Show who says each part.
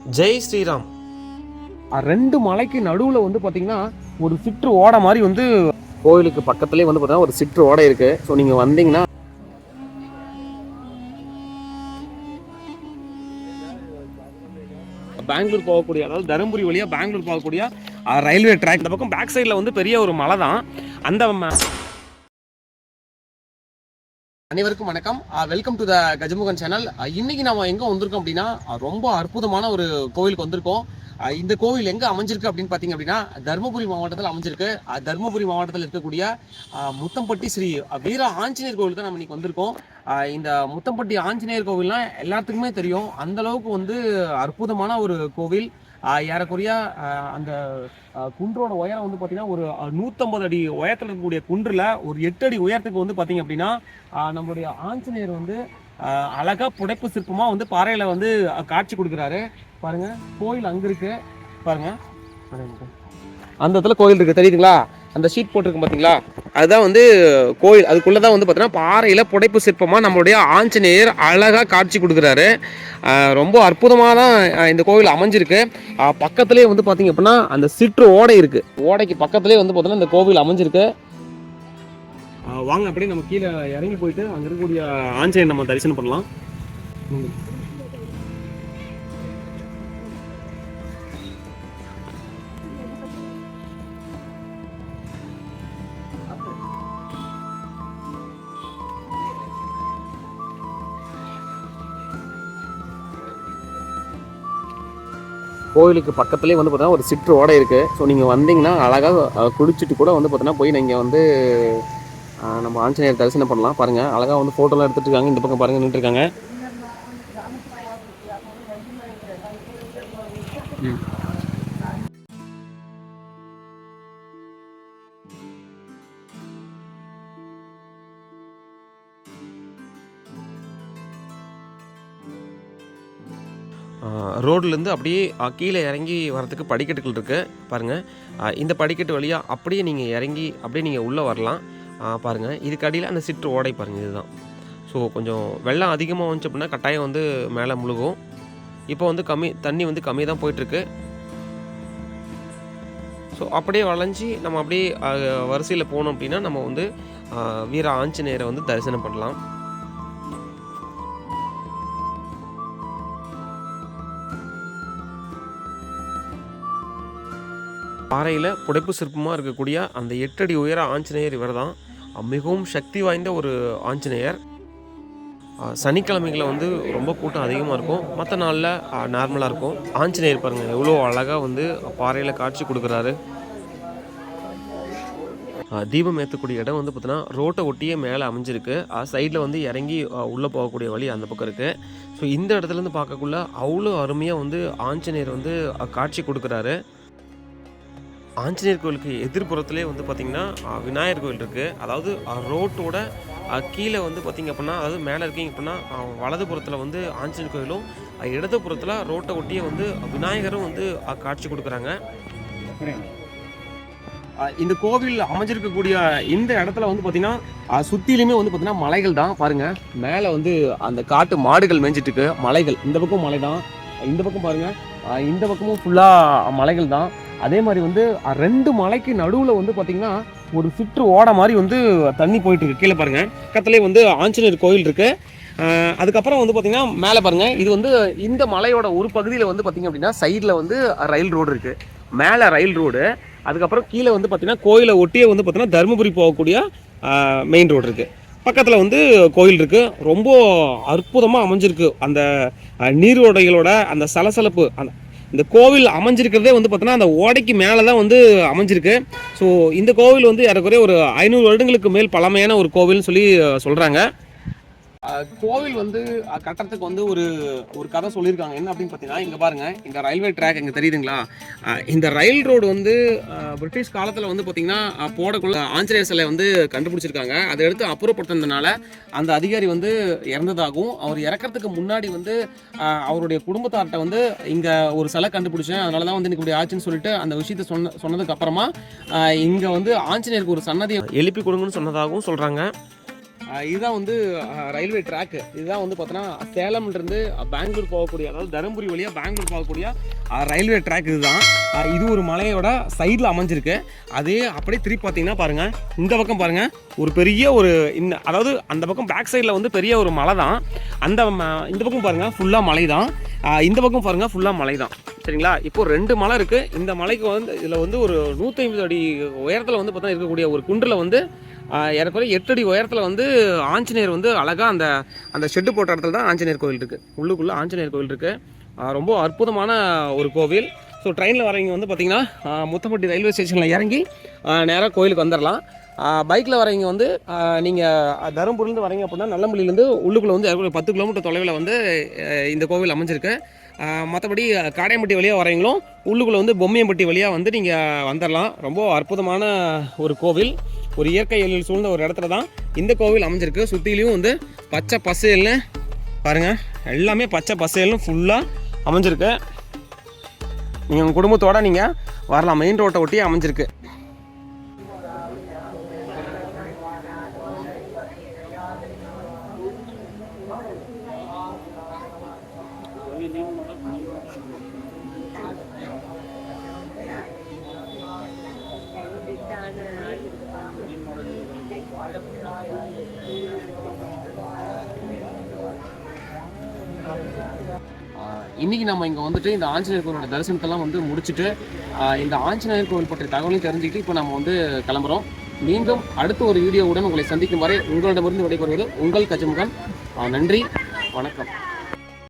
Speaker 1: ஜெய் ஸ்ரீராம்.
Speaker 2: ரெண்டு மலைக்கு நடுவில் வந்து பார்த்தீங்கன்னா ஒரு சிற்று ஓடை மாதிரி வந்து கோயிலுக்கு பக்கத்துலேயே வந்து பார்த்தீங்கன்னா ஒரு சிற்று ஓடை இருக்குது ஸோ நீங்கள் வந்தீங்கன்னா பெங்களூர் போகக்கூடிய அதாவது தருமபுரி வழியாக பெங்களூர் போகக்கூடிய ரயில்வே ட்ராக் இந்த பக்கம் பேக் சைடில் வந்து பெரிய ஒரு மலை தான். அந்த அனைவருக்கும் வணக்கம். Welcome to the Gajamugan channel இன்னைக்கு நம்ம எங்க வந்திருக்கோம் அப்படின்னா ரொம்ப அற்புதமான ஒரு கோவிலுக்கு வந்திருக்கோம். இந்த கோவில் எங்க அமைஞ்சிருக்கு அப்படின்னு பாத்தீங்க அப்படின்னா தருமபுரி மாவட்டத்தில் அமைஞ்சிருக்கு. தருமபுரி மாவட்டத்தில் இருக்கக்கூடிய முத்தம்பட்டி ஸ்ரீ வீர ஆஞ்சநேயர் கோவில் தான் நம்ம இன்னைக்கு வந்திருக்கோம். இந்த முத்தம்பட்டி ஆஞ்சநேயர் கோவில்லாம் எல்லாத்துக்குமே தெரியும். அந்த அளவுக்கு வந்து அற்புதமான ஒரு கோவில். ஏறக்குறைய அந்த குன்றோட உயரம் வந்து பார்த்தீங்கன்னா ஒரு நூற்றம்பது அடி உயரத்தில் இருக்கக்கூடிய குன்றில் ஒரு எட்டு அடி உயரத்துக்கு வந்து பார்த்தீங்க அப்படின்னா நம்மளுடைய ஆஞ்சநேயர் வந்து அழகாக புடைப்பு சிற்பமாக வந்து பாறையில் வந்து காட்சி கொடுக்குறாரு. பாருங்கள் கோயில் அங்கே இருக்குது பாருங்கள் அந்த இடத்துல கோயில் இருக்குது தெரியுதுங்களா? அந்த ஷீட் போட்டிருக்கு பார்த்தீங்களா அதுதான் வந்து கோயில். அதுக்குள்ளே தான் வந்து பார்த்தீங்கன்னா பாறையில் புடைப்பு சிற்பமாக நம்மளுடைய ஆஞ்சநேயர் அழகாக காட்சி கொடுக்குறாரு. ரொம்ப அற்புதமாக தான் இந்த கோவில் அமைஞ்சிருக்கு. பக்கத்துலேயே வந்து பார்த்தீங்க அப்படின்னா அந்த சிற்று ஓடை இருக்குது ஓடைக்கு பக்கத்துலேயே வந்து பார்த்தீங்கன்னா இந்த கோவில் அமைஞ்சிருக்கு. வாங்க அப்படியே நம்ம கீழே இறங்கி போயிட்டு அங்கே இருக்கக்கூடிய ஆஞ்சநேயர் நம்ம தரிசனம் பண்ணலாம். கோயிலுக்கு பக்கத்துலேயே வந்து பார்த்தீங்கன்னா ஒரு சிற்று ஓடை இருக்குது ஸோ நீங்கள் வந்தீங்கன்னா அழகாக குளிச்சுட்டு கூட வந்து பார்த்தீங்கன்னா போய் நீங்கள் வந்து நம்ம ஆஞ்சநேயர் தரிசனம் பண்ணலாம். பாருங்கள் அழகாக வந்து ஃபோட்டோலாம் எடுத்துட்டு இருக்காங்க. இந்த பக்கம் பாருங்கள் நின்றுருக்காங்க ரோட்லேருந்து அப்படியே கீழே இறங்கி வரத்துக்கு படிக்கட்டுகள் இருக்குது பாருங்கள் இந்த படிக்கட்டு வழியாக அப்படியே நீங்கள் இறங்கி அப்படியே நீங்கள் உள்ளே வரலாம். பாருங்கள் இதுக்கு அடியில் அந்த சிற்று ஓடை பாருங்கள் இதுதான். ஸோ கொஞ்சம் வெள்ளம் அதிகமாக வந்துச்சு அப்படின்னா கட்டாயம் வந்து மேலே முழுகும். இப்போ வந்து கம்மி தண்ணி வந்து கம்மி தான் போயிட்டுருக்கு. ஸோ அப்படியே வளைஞ்சி நம்ம அப்படியே வரிசையில் போனோம் அப்படின்னா நம்ம வந்து வீர ஆஞ்சநேயரை வந்து தரிசனம் பண்ணலாம். பாறையில் புடைப்பு சிற்பமாக இருக்கக்கூடிய அந்த எட்டடி உயர ஆஞ்சநேயர் இவர் தான் மிகவும் சக்தி வாய்ந்த ஒரு ஆஞ்சநேயர். சனிக்கிழமைகளை வந்து ரொம்ப கூட்டம் அதிகமாக இருக்கும். மற்ற நாளில் நார்மலாக இருக்கும். ஆஞ்சநேயர் பாருங்கள் எவ்வளோ அழகாக வந்து பாறையில் காட்சி கொடுக்குறாரு. தீபம் ஏற்றக்கூடிய இடம் வந்து பார்த்தீங்கன்னா ரோட்டை ஒட்டியே மேலே அமைஞ்சிருக்கு. சைடில் வந்து இறங்கி உள்ளே போகக்கூடிய வழி அந்த பக்கம் இருக்குது ஸோ இந்த இடத்துலேருந்து பார்க்கக்குள்ள அவ்வளோ அருமையாக வந்து ஆஞ்சநேயர் வந்து காட்சி கொடுக்குறாரு. ஆஞ்சநேயர் கோயிலுக்கு எதிர்ப்புறத்துலேயே வந்து பார்த்திங்கன்னா விநாயகர் கோயில் இருக்குது அதாவது ரோட்டோட கீழே வந்து பார்த்திங்க அப்படின்னா அதாவது மேலே இருக்கீங்க அப்படின்னா வலதுபுறத்தில் வந்து ஆஞ்சநேயர் கோயிலும் இடதுபுறத்தில் ரோட்டை ஒட்டியே வந்து விநாயகரும் வந்து காட்சி கொடுக்குறாங்க. இந்த கோவில் அமைஞ்சிருக்கக்கூடிய இந்த இடத்துல வந்து பார்த்திங்கன்னா சுற்றிலுமே வந்து பார்த்திங்கன்னா மலைகள் தான். பாருங்கள் மேலே வந்து அந்த காட்டு மாடுகள் மேய்ஞ்சிட்டு இருக்கு மலைகள். இந்த பக்கம் மலை தான். இந்த பக்கம் பாருங்கள் இந்த பக்கமும் ஃபுல்லாக மலைகள் தான். அதே மாதிரி வந்து ரெண்டு மலைக்கு நடுவில் வந்து பார்த்திங்கன்னா ஒரு சுற்று ஓட மாதிரி வந்து தண்ணி போயிட்டுருக்கு கீழே பாருங்க. பக்கத்துலேயே வந்து ஆஞ்சநேயர் கோயில் இருக்குது அதுக்கப்புறம் வந்து பார்த்திங்கன்னா மேலே பாருங்கள் இது வந்து இந்த மலையோட ஒரு பகுதியில் வந்து பார்த்திங்க அப்படின்னா சைடில் வந்து ரயில் ரோடு இருக்குது மேலே ரயில் ரோடு. அதுக்கப்புறம் கீழே வந்து பார்த்திங்கன்னா கோயிலை ஒட்டியே வந்து பார்த்திங்கன்னா தருமபுரி போகக்கூடிய மெயின் ரோடு இருக்குது பக்கத்தில் வந்து கோயில் இருக்குது ரொம்ப அற்புதமாக அமைஞ்சிருக்கு. அந்த அஹ், நீரோடைகளோட அந்த சலசலப்பு அந்த இந்த கோவில் அமைஞ்சிருக்கிறதே வந்து பார்த்தோன்னா அந்த ஓடைக்கு மேலே தான் வந்து அமைஞ்சிருக்கு. ஸோ இந்த கோவில் வந்து ஏறக்குறைய ஒரு ஐநூறு வருடங்களுக்கு மேல் பழமையான ஒரு கோவில்னு சொல்லி சொல்கிறாங்க கோவில் வந்து கட்டத்துக்கு வந்து ஒரு ஒரு கதை சொல்லியிருக்காங்க. என்ன அப்படின்னு பார்த்தீங்கன்னா இங்கே பாருங்க இந்த ரயில்வே ட்ராக் இங்கே தெரியுதுங்களா? இந்த ரயில் ரோடு வந்து பிரிட்டிஷ் காலத்தில் வந்து பார்த்தீங்கன்னா போடக்குள்ள ஆஞ்சநேயர் சிலை வந்து கண்டுபிடிச்சிருக்காங்க. அதை எடுத்து அப்புறப்படுத்தினதுனால அந்த அதிகாரி வந்து இறந்ததாகவும் அவர் இறக்கிறதுக்கு முன்னாடி வந்து அவருடைய குடும்பத்தார்கிட்ட வந்து இங்கே ஒரு சிலை கண்டுபிடிச்சேன். அதனால தான் வந்து எனக்கு இப்படி ஆச்சுன்னு சொல்லிட்டு அந்த விஷயத்தை சொன்ன சொன்னதுக்கு அப்புறமா இங்கே வந்து ஆஞ்சநேயருக்கு ஒரு சன்னதியை எழுப்பி கொடுங்கன்னு சொன்னதாகவும் சொல்கிறாங்க இதுதான் வந்து ரயில்வே ட்ராக்கு இதுதான் வந்து பார்த்தோன்னா சேலம்லேருந்து பெங்களூர் போகக்கூடிய அதாவது தருமபுரி வழியாக பெங்களூர் போகக்கூடிய ரயில்வே ட்ராக் இதுதான். இது ஒரு மலையோட சைடில் அமைஞ்சிருக்கு. அதே அப்படியே திருப்பி பார்த்தீங்கன்னா பாருங்கள் இந்த பக்கம் பாருங்கள் ஒரு பெரிய ஒரு இந்த அதாவது அந்த பக்கம் பேக் சைடில் வந்து பெரிய ஒரு மலை தான். அந்த ம- இந்த பக்கம் பாருங்கள் ஃபுல்லாக மலை தான். இந்த பக்கம் பாருங்கள் ஃபுல்லாக மலை தான். சரிங்களா? இப்போ ரெண்டு மலை இருக்குது இந்த மலைக்கு வந்து இதில் வந்து ஒரு நூற்றி ஐம்பது அடி உயரத்தில் வந்து பார்த்தா இருக்கக்கூடிய ஒரு குன்றில் வந்து ஏறக்குறைய எட்டடி உயரத்தில் வந்து ஆஞ்சநேயர் வந்து அழகாக அந்த அந்த ஷெட்டு போட்ட இடத்துல தான் ஆஞ்சநேயர் கோவில் இருக்குது உள்ளுக்குள்ளே ஆஞ்சநேயர் கோவில் இருக்குது ரொம்ப அற்புதமான ஒரு கோவில். ஸோ ட்ரெயினில் வரவங்க வந்து பார்த்திங்கன்னா முத்தம்பட்டி முத்தப்பட்டி ரயில்வே ஸ்டேஷனில் இறங்கி நேராக கோயிலுக்கு வந்துடலாம் பைக்கில் வரவங்க வந்து நீங்கள் தருமபுரிலேருந்து வரீங்க அப்படின்னா நல்லமல்லிலேருந்து உள்ளுக்குள்ளே வந்து ஏறக்குறைய பத்து கிலோமீட்டர் தொலைவில் வந்து இந்த கோவில் அமைஞ்சிருக்கு. மற்றபடி காடையம்பட்டி வழியாக வரீங்களும் உள்ளுக்குள்ளே வந்து பொம்மையம்பட்டி வழியாக வந்து நீங்கள் வந்துடலாம் ரொம்ப அற்புதமான ஒரு கோவில். ஒரு இயற்கை எழில் சூழ்ந்த ஒரு இடத்துல தான் இந்த கோவில் அமைஞ்சிருக்கு. சுற்றிலையும் வந்து பச்சை பசேல்னு பாருங்கள் எல்லாமே பச்சை பசேல்னு ஃபுல்லாக அமைஞ்சிருக்கு. நீங்கள் உங்கள் குடும்பத்தோடு நீங்கள் வரலாம். மெயின் ரோட்டை ஒட்டி அமைஞ்சிருக்கு. இன்னைக்கு நம்ம இங்கே வந்துட்டு இந்த ஆஞ்சநேயர் கோவிலோட தரிசனத்தெல்லாம் வந்து முடிச்சுட்டு இந்த ஆஞ்சநேயர் கோவில் பற்றிய தகவலையும் தெரிஞ்சுக்கிட்டு இப்போ நம்ம வந்து கிளம்புறோம். மீண்டும் அடுத்த ஒரு வீடியோவுடன் உங்களை சந்திக்கும் வரை உங்களிடமிருந்து விடைபெறுவது உங்கள் கஜமுகன். நன்றி. வணக்கம்.